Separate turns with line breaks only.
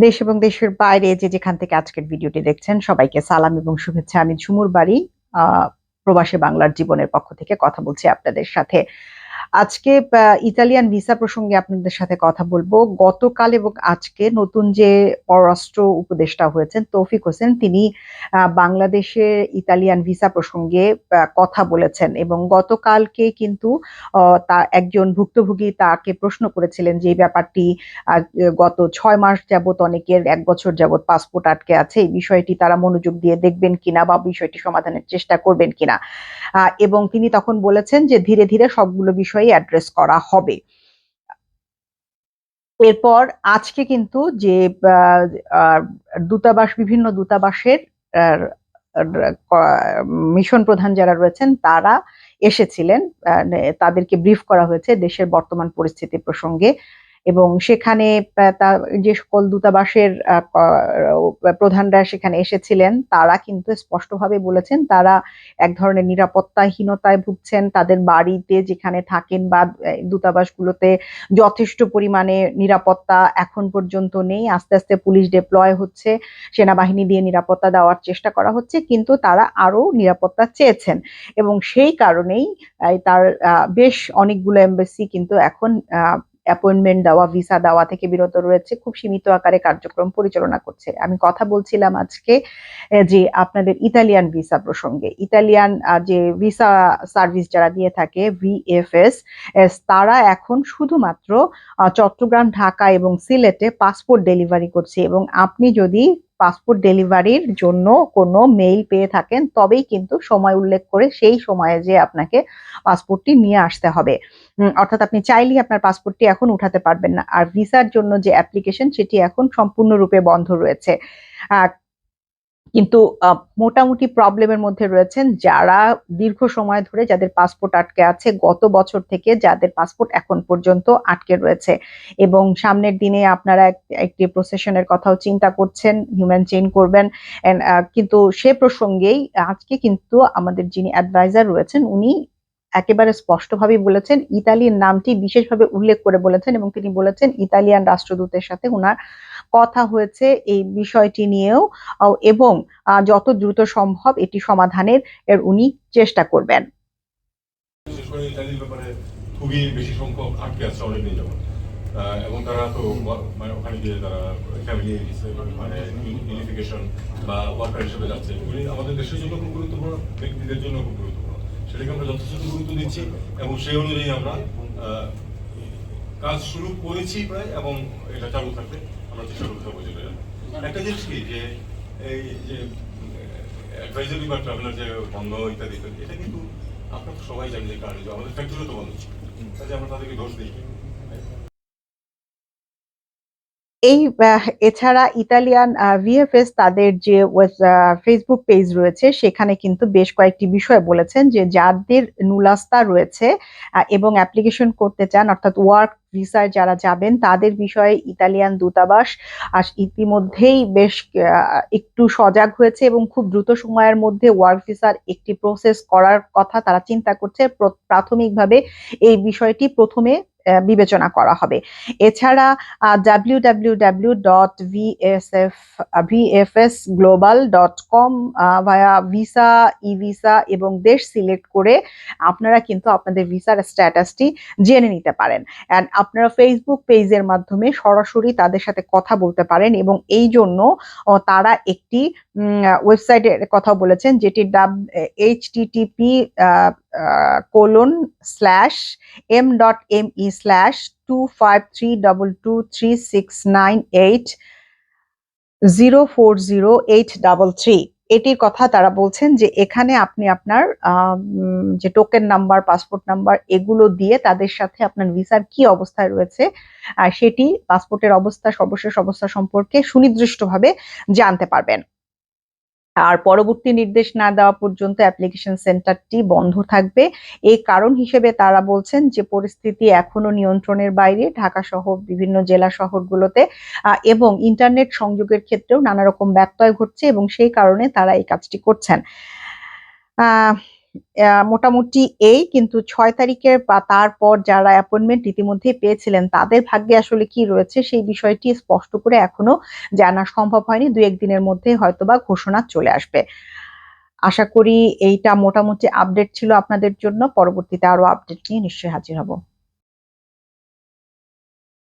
দেশ এবং দেশের বাইরে যে যেখান থেকে আজকের ভিডিওটি দেখছেন সবাইকে সালাম এবং শুভেচ্ছা। আমি ঝুমুর বাড়ি আহ, প্রবাসী বাংলার জীবনের পক্ষ থেকে কথা বলছি আপনাদের সাথে। আজকে ইতালিয়ান ভিসা প্রসঙ্গে আপনাদের সাথে কথা বলব। গতকাল এবং আজকে নতুন যে পররাষ্ট্র উপদেষ্টা হয়েছেন তৌফিক হোসেন, তিনি বাংলাদেশে ইতালিয়ান ভিসা প্রসঙ্গে কথা বলেছেন এবং গতকালকে কিন্তু তা একজন ভুক্তভোগী তাকে প্রশ্ন করেছিলেন যে ব্যাপারটি গত ছয় মাস যাবত অনেকের এক বছর যাবত পাসপোর্ট আটকে আছে, এই বিষয়টি তারা মনোযোগ দিয়ে দেখবেন কিনা বা বিষয়টি সমাধানের চেষ্টা করবেন কিনা? এবং তিনি তখন বলেছেন যে, ধীরে ধীরে সবগুলো বিষয়ই অ্যাড্রেস করা হবে। এরপর আজকে কিন্তু যে দূতাবাস, বিভিন্ন দূতাবাসের মিশন প্রধান যারা রয়েছেন, তারা এসেছিলেন তাদেরকে ব্রিফ করা হয়েছে দেশের বর্তমান পরিস্থিতি প্রসঙ্গে। এবং সেখানে যে সকল দূতাবাসের প্রধানরা সেখানে এসেছিলেন, তারা কিন্তু স্পষ্টভাবে বলেছেন তারা এক ধরনের নিরাপত্তাহীনতায় ভুগছেন, তাদের বাড়িতে যেখানে থাকেন বা দূতাবাসগুলোতে যথেষ্ট পরিমাণে নিরাপত্তা এখন পর্যন্ত নেই, আস্তে আস্তে পুলিশ ডিপ্লয় হচ্ছে, সেনাবাহিনী দিয়ে নিরাপত্তা দেওয়ার চেষ্টা করা হচ্ছে, কিন্তু তারা আরও নিরাপত্তা চেয়েছেন। এবং সেই কারণেই তার বেশ অনেকগুলো এমবাসি কিন্তু এখন অ্যাপয়েন্টমেন্ট দেওয়া ভিসা দেওয়া থেকে বিরত রয়েছে। খুব সীমিত আকারে কার্যক্রম পরিচালনা করছে। আমি কথা বলছিলাম আজকে যে আপনাদের ইতালিয়ান ভিসা প্রসঙ্গে। ইতালিয়ান যে ভিসা সার্ভিস যারা দিয়ে থাকে ভিএফএস তারা এখন শুধুমাত্র চট্টগ্রাম, ঢাকা এবং সিলেটে পাসপোর্ট ডেলিভারি করছে। এবং আপনি যদি পাসপোর্ট ডেলিভারির জন্য কোনো মেইল পেয়ে থাকেন, তবেই কিন্তু সময় উল্লেখ করে সেই সময়ে যে আপনাকে পাসপোর্টটি নিয়ে আসতে হবে। অর্থাৎ আপনি চাইলেই আপনার পাসপোর্টটি এখন উঠাতে পারবেন না। আর ভিসার জন্য যে অ্যাপ্লিকেশন, সেটি এখন সম্পূর্ণরূপে বন্ধ রয়েছে। কিন্তু মোটামুটি প্রবলেমের মধ্যে রয়েছেন যারা দীর্ঘ সময় ধরে যাদের পাসপোর্ট আটকে আছে, গত বছর থেকে যাদের পাসপোর্ট এখন পর্যন্ত আটকে রয়েছে। এবং সামনের দিনে আপনারা এক- একটি প্রসেশনের কথাও চিন্তা করছেন হিউম্যান চেইন করবেন কিন্তু সে প্রসঙ্গেই আজকে কিন্তু আমাদের যিনি অ্যাডভাইজার রয়েছেন, উনি একেবারে স্পষ্টভাবে বলেছেন, ইতালির নামটি বিশেষভাবে উল্লেখ করে বলেছেন এবং তিনি বলেছেন, ইতালিয়ান রাষ্ট্রদূতের সাথে ওনার কথা হয়েছে এই বিষয়টি নিয়েও এবং যত দ্রুত সম্ভব এটি সমাধানের, এর উনি চেষ্টা করবেন।
খুবই বেশি সংখ্যক আটকে আছে যাবত এবং তারা তো মানে ওখানে গিয়ে তারা ফ্যামিলি মানে ইউনিফিকেশন বা ওয়ার্কার হিসেবে যাচ্ছে আমাদের দেশের জন্য খুব গুরুত্বপূর্ণ, ব্যক্তিদের জন্য খুব গুরুত্বপূর্ণ। সেটাকে আমরা যথেষ্ট গুরুত্ব দিচ্ছি এবং সেই অনুযায়ী আমরা কাজ শুরু করেছি প্রায় এবং এটা চালু থাকবে। চেষ্টা করতে থাকব একটা জিনিস কি যে এই যে অ্যাডভাইজারি বা ট্রাভেলার যে বন্ধ ইত্যাদি এটা কিন্তু আপনারা তো সবাই জানেন যে কারণে আমাদের ফ্যাক্টরিও তো বন্ধ কাজে আমরা তাদেরকে দোষ দিই।
এই এছাড়া ইতালিয়ান ভিএফএস তাদের যে ফেসবুক পেজ রয়েছে, সেখানে কিন্তু বেশ কয়েকটি বিষয় বলেছেন যে, যাদের নুলাস্তা রয়েছে এবং অ্যাপ্লিকেশন করতে চান, অর্থাৎ ওয়ার্ক ভিসায় যারা যাবেন, তাদের বিষয়ে ইতালিয়ান দূতাবাস ইতিমধ্যেই বেশ একটু সজাগ হয়েছে এবং খুব দ্রুত সময়ের মধ্যে ওয়ার্ক ভিসার একটি প্রসেস করার কথা তারা চিন্তা করছে। প্র- প্রাথমিকভাবে এই বিষয়টি প্রথমে বিবেচনা করা হবে। এছাড়া W W W dot VSF VFS global dot com via visa e visa এবং দেশ সিলেক্ট করে আপনারা কিন্তু আপনাদের ভিসার স্ট্যাটাসটি জেনে নিতে পারেন। অ্যান্ড আপনারা ফেসবুক পেজের মাধ্যমে সরাসরি তাদের সাথে কথা বলতে পারেন এবং এই জন্য তারা একটি ওয়েবসাইটের কথা বলেছেন, যেটি ডাব H TTP colon slash M dot M E slash two five three double two three six nine eight zero four zero eight double three এটির কথা তারা বলছেন যে এখানে আপনি আপনার যে টোকেন নাম্বার পাসপোর্ট নাম্বার এগুলো দিয়ে তাদের সাথে আপনার ভিসার কি অবস্থায় রয়েছে সেটি পাসপোর্টের অবস্থা, সর্বশেষ অবস্থা সম্পর্কে সুনির্দিষ্টভাবে জানতে পারবেন। আর পরবর্তী নির্দেশ না দেওয়া পর্যন্ত অ্যাপ্লিকেশন সেন্টারটি বন্ধ থাকবে। এই কারণ হিসেবে তারা বলছেন যে পরিস্থিতি এখনও নিয়ন্ত্রণের বাইরে ঢাকা সহ বিভিন্ন জেলা শহরগুলোতে এবং ইন্টারনেট সংযোগের ক্ষেত্রেও নানা রকম ব্যত্যয় ঘটছে এবং সেই কারণে তারা এই কাজটি করছেন। আহ, মোটামুটি এই, কিন্তু ছয় তারিখের বা তারপর যারা অ্যাপয়েন্টমেন্ট ইতিমধ্যেই পেয়েছিলেন, তাদের ভাগ্যে আসলে কি রয়েছে সেই বিষয়টি স্পষ্ট করে এখনও জানা সম্ভব হয়নি। দু একদিনের মধ্যে হয়তোবা ঘোষণা চলে আসবে। আশা করি এইটা মোটামুটি আপডেট ছিল আপনাদের জন্য। পরবর্তীতে আরও আপডেট নিয়ে নিশ্চয়ই হাজির হব।